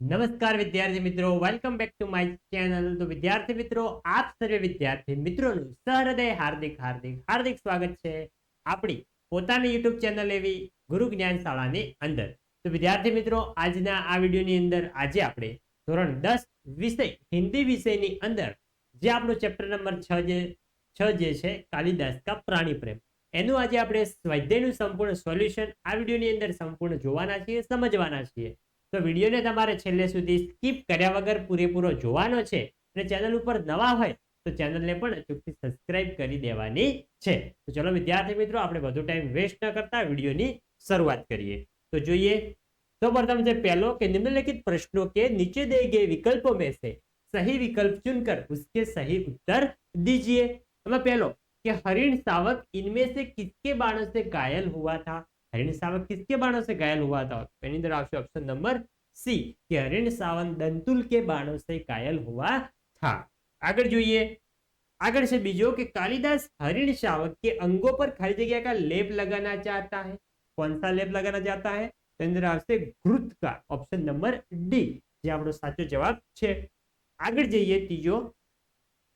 નમસ્કાર વિદ્યાર્થી મિત્રો welcome back to my channel તો વિદ્યાર્થી મિત્રો, આપ સર્વે વિદ્યાર્થી મિત્રોનું સહૃદય હાર્દિક હાર્દિક હાર્દિક સ્વાગત છે આપણી પોતાની યુટ્યુબ ચેનલ એવી ગુરુ જ્ઞાન શાળાની અંદર. તો વિદ્યાર્થી મિત્રો, આજના આ વિડીયોની અંદર આજે આપણે ધોરણ દસ વિષય, હિન્દી વિષયની અંદર જે આપણો ચેપ્ટર નંબર છ જે છ જે છે, કાલિદાસ કા પ્રાણી પ્રેમ. એનું આજે આપણે સ્વાધ્યાયનું સંપૂર્ણ સોલ્યુશન આ વિડીયોની અંદર સંપૂર્ણ જોવાના છીએ, સમજવાના છીએ. તો વિડીયોને તમારે છેલ્લે સુધી સ્કીપ કર્યા વગર પૂરેપૂરો જોવાનો છે અને ચેનલ ઉપર નવા હોય તો ચેનલને પણ અચૂકથી સબસ્ક્રાઇબ કરી દેવાની છે તો ચલો વિદ્યાર્થી મિત્રો આપણે વધુ ટાઈમ વેસ્ટ ન કરતા વિડીયોની શરૂઆત કરીએ તો જોઈએ સૌપ્રથમ છે પહેલો કે निम्नलिखित प्रश्नों के नीचे दिए गए विकल्पों में से सही विकल्प चुनकर उसके सही उत्तर दीजिए એમાં પહેલો कि हरिण सावक इनमें से किसके बाणों से घायल हुआ था हरिण सावक किसके बाणों से घायल हुआ था तो એની અંદર આવશે ઓપ્શન નંબર સી કે હરિણ સાવક દંતુલ કે બાણों से घायल हुआ था આગળ જોઈએ આગળ છે બીજો કે कालिदास हरिण शावक के अंगों पर खाली जगह का लेप लगाना चाहता है कौन सा लेप लगाना चाहता है તો એની અંદર આવશે ઘૃત का ઓપ્શન નંબર ડી જે આપણો સાચો જવાબ છે આગળ જઈએ ત્રીજો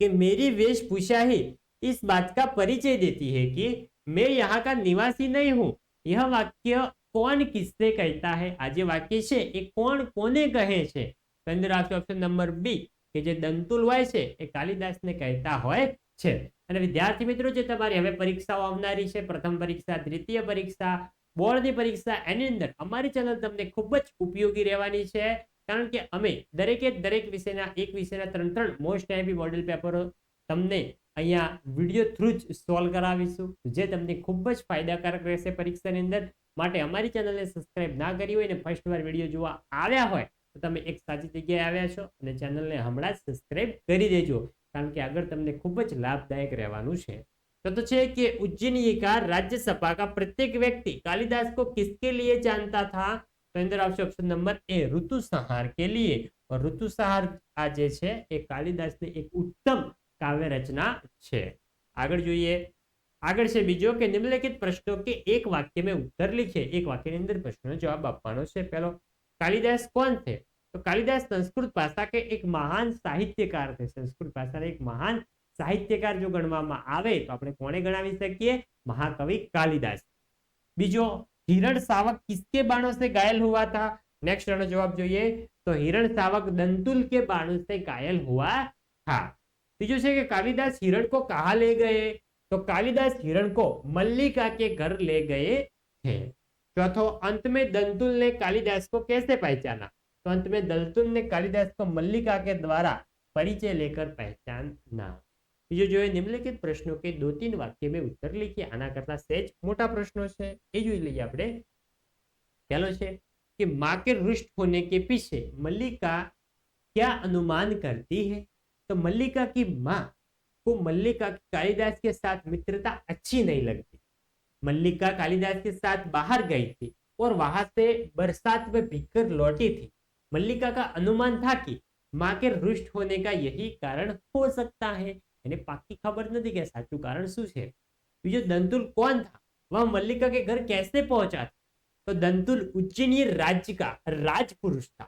कि मेरी वेशभूषा ही इस बात का परिचय देती है कि मैं यहाँ का निवासी नहीं हूँ यह वाक्य कौन किससे कहता है આ જે વાક્ય છે એ કોણ કોને કહે છે તો અંદર આવશે ઓપ્શન નંબર બી કે જે દંતુલ હોય છે એ કાલિદાસને કહેતા હોય છે અને વિદ્યાર્થી મિત્રો જે તમારી હવે પરીક્ષાઓ આવનારી છે પ્રથમ પરીક્ષા દ્વિતીય પરીક્ષા બોર્ડની પરીક્ષા એની અંદર અમારી ચેનલ તમને ખૂબ જ ઉપયોગી રહેવાની છે કારણ કે અમે દરેકે દરેક વિષયના એક વિષયના ત્રણ ત્રણ મોસ્ટ આઈપી મોડેલ પેપરો તમને અહીંયા વિડીયો થ્રુ જ સોલ્વ કરાવીશું જે તમને ખૂબ જ ફાયદાકારક રહેશે પરીક્ષાની અંદર માટે અમારી ચેનલને સબસ્ક્રાઇબ ના કરી હોય ને ફર્સ્ટ વાર વિડીયો જોવા આવ્યા હોય તો તમે એક સાચી જગ્યાએ આવ્યા છો અને ચેનલને હમણાં જ સબસ્ક્રાઇબ કરી દેજો કારણ કે આગળ તમને ખૂબ જ લાભદાયક રહેવાનું છે तो तो છે कि उज्जैनी का राज्यसभा का प्रत्येक व्यक्ति कालिदास को किसके लिए जानता था तो अंदर આવશે ઓપ્શન નંબર એ ઋતુ સંહાર કે लिए और ऋतु संहार આ જે છે એ કાલિદાસની એક ઉત્તમ કાવ્ય રચના છે. આગળ જોઈએ. આગળ છે બીજો કે નિમ્નલિખિત પ્રશ્નો કે એક વાક્યમાં ઉત્તર લીખે, એક વાક્યની અંદર પ્રશ્નનો જવાબ આપવાનો છે. પહેલો, કાલિદાસ કોણ છે? તો કાલિદાસ સંસ્કૃત ભાષા કે એક મહાન સાહિત્યકાર છે. સંસ્કૃત ભાષાના એક મહાન સાહિત્યકાર જો ગણવામાં આવે તો આપણે કોને ગણાવી શકીએ? મહાકવિ કાલિદાસ. બીજો, હિરણ સાવક કિસકે બાણો સે ઘાયલ હુઆ થા? નેક્સ્ટ જવાબ જોઈએ. તો હિરણ સાવક દંતુલ કે બાણો સે ઘાયલ હુઆ થા? ત્રીજો છે કે કાલિદાસ हिरण को कहा ले गए तो कालिदास हिरण को मल्लिका के घर ले गए थे चौथो अंत में दंतुल ने कालिदास को कैसे पहचाना तो अंत में दंतुल ने कालिदास को मल्लिका के द्वारा परिचय लेकर पहचाना બીજો જોઈએ નિમ્નલિખિત પ્રશ્નો કે દો तीन વાક્ય में उत्तर लिखिए આના કરતા સહેજ મોટા પ્રશ્નો છે એ જોઈ લઈએ આપણે પહેલો છે कि माँ के रुष्ट होने के पीछे मल्लिका क्या अनुमान करती है तो मल्लिका की माँ को मल्लिका की कालिदास के साथ मित्रता अच्छी नहीं लगती मल्लिका कालिदास के साथ बाहर गई थी और वहां से बरसात में भीगकर लौटी थी मल्लिका का अनुमान था कि माँ के रुष्ट होने का यही कारण हो सकता है એને પાકી ખબર નથી કે સાચું કારણ શું છે બીજો દંતુલ कौन था वह मल्लिका के घर कैसे पहुंचा था तो दंतुल उज्जैनी राज्य का राजपुरुष था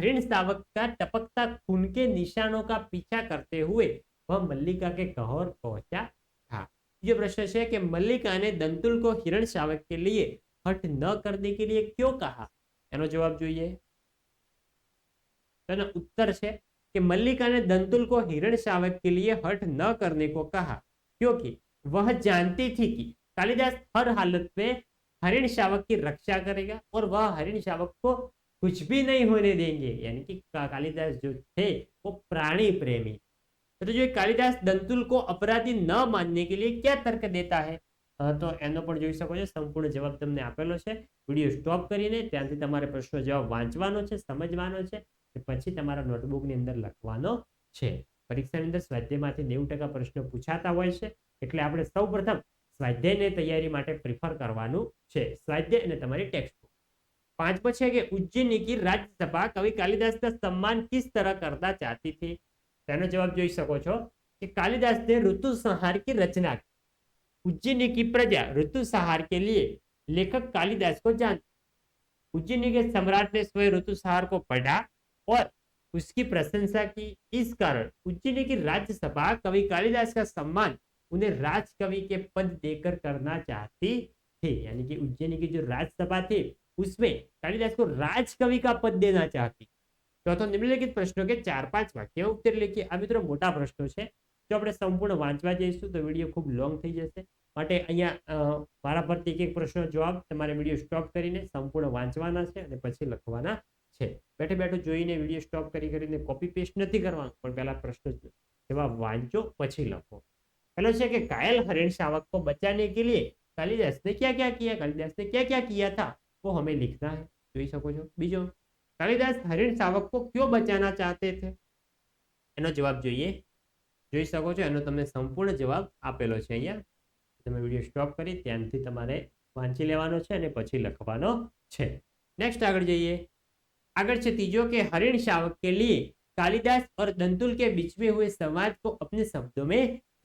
ऋण सावक का टपकता खून के निशानों का पीछा करते हुए वह मल्लिका के कहर पहुंचा था ये प्रश्न है कि मल्लिका ने दंतुल को हिरण शावक के लिए हट न करने के लिए क्यों कहा એનો જવાબ જોઈએ તો એનો ઉત્તર છે कि मल्लिका ने दंतुल को हिरण शावक के लिए हट न करने को कहा क्योंकि वह जानती थी कि कालिदास हर हालत में हरिण शावक की रक्षा करेगा और वह हरिण शावक को कुछ भी नहीं होने देंगे यानी कि का- कालिदास जो थे वो प्राणी प्रेमी तो जो कालिदास दंतुल को अपराधी न मानने के लिए क्या तर्क देता है અ, તો એનો પણ જોઈ શકો છો સંપૂર્ણ જવાબ તમને આપેલો છે વિડીયો સ્ટોપ કરીને ત્યાંથી તમારે પ્રશ્નો જવાબ વાંચવાનો છે સમજવાનો છે કે પછી તમારા નોટબુકની અંદર લખવાનો છે પરીક્ષાની અંદર સ્વાધ્યાયમાંથી નેવું ટકા પ્રશ્નો પૂછાતા હોય છે એટલે આપણે સૌ પ્રથમ સ્વાધ્યાયની તૈયારી માટે પ્રિફર કરવાનું છે સ્વાધ્યાય અને તમારી ટેક્સ્ટ બુક પાંચમો છે કે उज्जैनी की राज्यसभा कवि कालिदास का सम्मान किस तरह करना चाहती थी તેનો જવાબ જોઈ શકો છો કે कालिदास ने ऋतु संहार की रचना की उज्जैनी की प्रजा ऋतु संहार के लिए लेखक कालिदास को जानती उज्जैनी के सम्राट ने स्वयं ऋतु संहार को पढ़ा और उसकी प्रशंसा की इस कारण उज्जैनी की राज्यसभा कवि कालिदास का सम्मान उन्हें राज कवि के पद देकर करना चाहती थी यानी कि उज्जैनी की जो राज्यसभा थी उसमें कालिदास को राज कवि का पद देना चाहती ચોથો નિમ્નલિખિત પ્રશ્નો કે ચાર પાંચ વાક્ય ઉત્તર લખીએ આ મિત્રો મોટા પ્રશ્નો છે જો આપણે સંપૂર્ણ વાંચવા જઈશું તો વિડીયો ખૂબ લોંગ થઈ જશે માટે અહીંયા અ, મારા પરથી એક એક પ્રશ્નો જવાબ તમારે વિડીયો સ્ટોપ કરીને સંપૂર્ણ વાંચવાના છે અને પછી લખવાના છે બેઠે બેઠું જોઈને વિડીયો સ્ટોપ કરી કરીને કોપી પેસ્ટ નથી કરવાનું પણ પહેલા પ્રશ્નો જવાબ વાંચો પછી લખો પહેલો છે કે घायल हरिण शावक को बचाने के लिए कालिदास ने क्या क्या किया कालिदास ने क्या क्या किया था वो हमें लिखना है જોઈ શકો છો બીજો કાલિદાસ હરિણ શાવક को क्यों बचाना चाहते थे એનો જવાબ જોઈએ જોઈ શકો છો એનો તમને સંપૂર્ણ જવાબ આપેલો છે અહીંયા તમે વિડીયો સ્ટોપ કરી ધ્યાનથી તમારે વાંચી લેવાનો છે અને પછી લખવાનો છે નેક્સ્ટ આગળ જઈએ આગળ છે ત્રીજો કે હરિણ શાવક के लिए कालिदास और दंतुल के बीच में हुए संवाद को अपने शब्दों में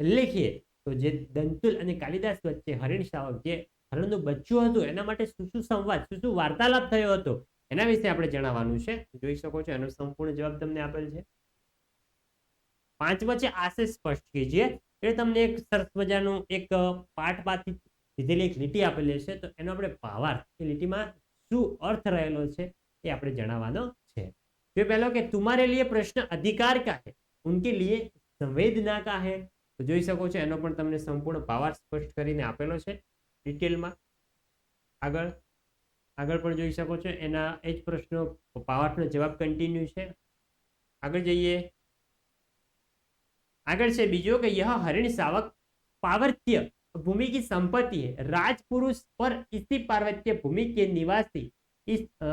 लिखिए તો જે દંતુલ અને કાલિદાસ વચ્ચે હરિણ શાવક જે હરણનું બચ્ચું હતું, એના માટે શું શું સંવાદ, શું શું વાર્તાલાપ થયો હતો, એના વિશે આપણે જણાવવાનું છે. જોઈ શકો છો, એનો સંપૂર્ણ જવાબ તમને આપેલ છે. પાંચમા છે આશે સ્પષ્ટ કીજીએ એટલે તમને એક સરસ મજાનું એક પાઠ પાથી લીધેલી એક લીટી આપેલી છે. તો એનો આપણે ભાવાર્થ, એ લીટીમાં શું અર્થ રહેલો છે, એ આપણે જણાવવાનો છે. જો પહેલો કે, તુમારે લીએ પ્રશ્ન અધિકાર કા હે? ઉનકે લીએ સંવેદના કા હે? તો જોઈ શકો છો, એનો પણ તમને સંપૂર્ણ ભાવાર્થ સ્પષ્ટ કરીને આપેલો છે. ડિટેલમાં આગળ આગળ પણ જોઈ શકો છો એના એ જ પ્રશ્નો ભાવાર્થનો જવાબ કન્ટિન્યુ છે આગળ જઈએ આગળ છે બીજો કે यह हरिण शावक पावर्त्य भूमि की संपत्ति है राजपुरुष और इसी पार्वत्य भूमि के निवासी इस अ,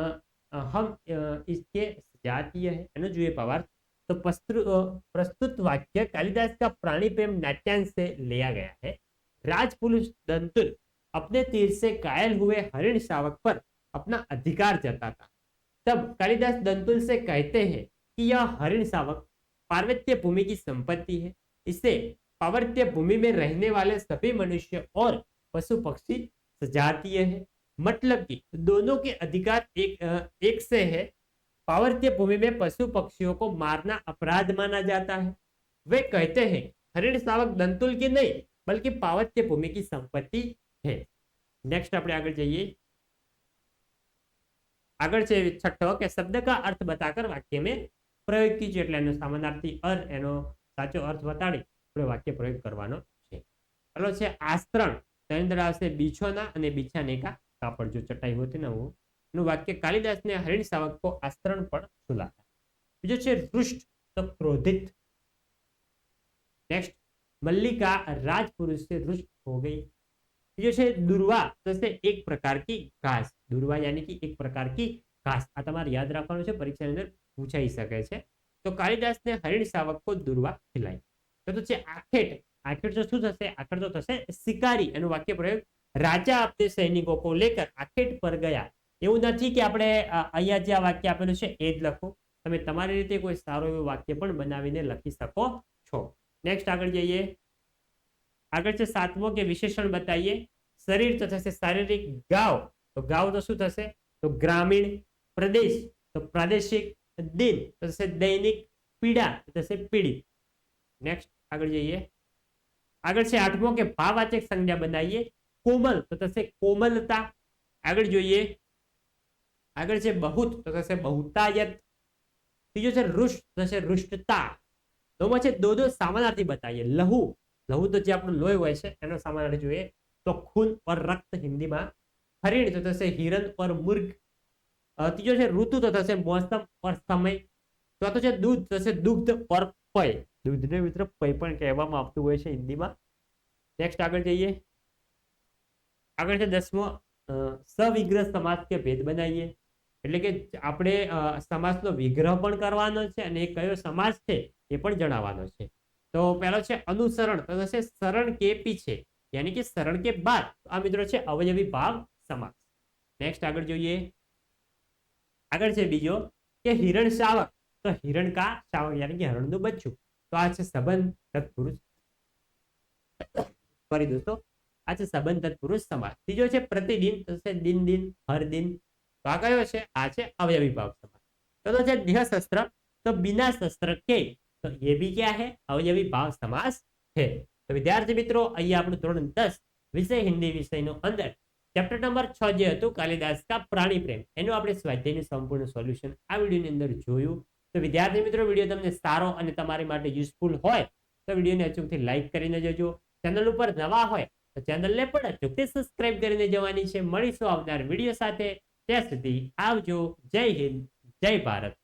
अ, हम अ, इसके जातीय है एनो જોઈએ ભાવાર્થ तो प्रस्तुत अ, प्रस्तुत वाक्य कालिदास का प्राणी प्रेम नाट्यांश से लिया गया है राजपुरुष दंतुल अपने तीर से घायल हुए हरिण शावक पर अपना अधिकार जताता तब कालिदास दंतुल से कहते हैं कि यह हरिण शावक पार्वत्य भूमि की संपत्ति है। इससे पावर्त्य भूमि में रहने वाले सभी मनुष्य और पशु पक्षी सजातीय है। मतलब कि दोनों के अधिकार एक एक से है। पावर्त्य भूमि में पशु पक्षियों को मारना अपराध माना जाता है। वे कहते हैं, हरिण शावक दंतुल की नहीं, बल्कि पावर्त्य भूमि की संपत्ति છે નેક્સ્ટ આપણે આગળ જઈએ. આગળ છે છઠ્ઠો કે શબ્દ કા અર્થ બતાકર વાક્ય મેં પ્રયોગ કીજે એટલે એનો સામાનાર્થી અર્થ એનો સાચો અર્થ બતાડી આપણે વાક્ય પ્રયોગ કરવાનો છે. ચાલો છે આસ્ત્રણ. તેની આવશે બીછોના અને બીછાને કા કાપડ. જો ચટાઈ હોય ન હું નું વાક્ય કાલિદાસને હરિણ સાવક આસ્ત્રણ પણ સુલાતા. બીજો છે રુષ્ટ, તો ક્રોધિત. નેક્સ્ટ મલ્લિકા રાજપુરુષ સે રુષ્ટ હો ગઈ. બીજો છે દુર્વા તો છે એક પ્રકાર की घास દુર્વા यानी कि एक प्रकार की घास આ તમારે યાદ રાખવાનું છે પરીક્ષાની અંદર પૂછાઈ શકે છે તો કાલિદાસને હરિણ શાવક કો દુર્વા ખિલાઈ તો તો છે આખેટ આખેટ તો શું થશે આખેટ તો થશે શિકારી એનું વાક્ય પ્રયોગ રાજા अपने સૈનિકો को लेकर આખેટ પર ગયા એવું નથી કે આપણે અ, અહીંયા જે આ વાક્ય આપેલું છે એ જ લખો તમે તમારી રીતે કોઈ સારું એવું વાક્ય પણ બનાવીને લખી શકો છો નેક્સ્ટ આગળ જઈએ આગળ છે સાતમો કે વિશેષણ બતાવીએ. શરીર તો થશે શારીરિક ગાવ. તો ગાવ તો શું થશે? તો ગ્રામીણ પ્રદેશ. તો પ્રાદેશિક દિન તો થશે દૈનિક પીડા, તો થશે પીડિત. નેક્સ્ટ આગળ જઈએ. આગળ છે આઠમો કે ભાવવાચક સંજ્ઞા બનાવીએ. કોમલ તો થશે કોમલતા. આગળ જોઈએ. આગળ છે બહુત તો થશે બહુતાયત. ત્રીજો છે રુષ્ટ થશે રુષ્ટતા. નવમો છે દો દો સામાનાર્થી બતાવીએ. લહુ. લહુદ જે આપણું લોહી હોય છે, એનો સામાન આપણે જોઈએ તો ખૂન પર રક્ત હિન્દીમાં હરિણ તો થશે હિરણ પર મુર્ગ ત્રીજો છે ઋતુ તો થશે મોસમ પર સમય. ચોથો છે દૂધ થશે દુગ્ધ પર પય. દૂધને મિત્ર પય પણ કહેવામાં આવતું હોય છે હિન્દીમાં. નેક્સ્ટ આગળ જઈએ. આગળ છે દસમો સવિગ્રહ સમાજ કે ભેદ બનાવીએ. એટલે કે આપણે સમાજનો વિગ્રહ પણ કરવાનો છે અને એ કયો સમાજ છે એ પણ જણાવવાનો છે. તો પહેલો છે અનુસરણ. તો થશે શરણ કે પીછે યાની કે શરણ કે બાદ આ મિત્રો છે અવયવી ભાવ સમાસ. નેક્સ્ટ આગળ જોઈએ. આગળ છે બીજો કે હિરણ શાવક તો હિરણ કા શાવક યાની કે હરણનું બચ્ચું. તો આ છે સંબંધ તત્પુરુષ. સોરી દોસ્તો. આ છે સંબંધ તત્પુરુષ સમાસ. ત્રીજો છે પ્રતિદિન. તો છે દિન દિન, હર દિન. તો આ કયો છે? આ છે અવયવી ભાવ સમાસ. તો છે દેહશસ્ત્ર. તો બિના શસ્ત્ર કે? તો એ બી ક્યાં है અવયવી ભાવ સમાસ છે. તો વિદ્યાર્થી મિત્રો, અહીંયા આપણું ધોરણ દસ, વિષય હિન્દી વિષયનો અંદર ચેપ્ટર નંબર છ જે હતું, કાલિદાસ કા પ્રાણી પ્રેમ. એનું આપણે સ્વાધ્યાયનું સંપૂર્ણ સોલ્યુશન આ વિડીયોની અંદર જોયું. તો વિદ્યાર્થી મિત્રો, વીડિયો તમને સારો અને તમારી માટે યુઝફુલ હોય, તો વિડીયોને અચૂકથી લાઇક કરીને જજો. ચેનલ ઉપર નવા હોય, તો ચેનલને પણ અચૂકથી સબસ્ક્રાઇબ કરીને જવાની છે. મળીશું આવનાર વીડિયો સાથે. ત્યાં સુધી આવજો. જય હિન્દ. જય ભારત.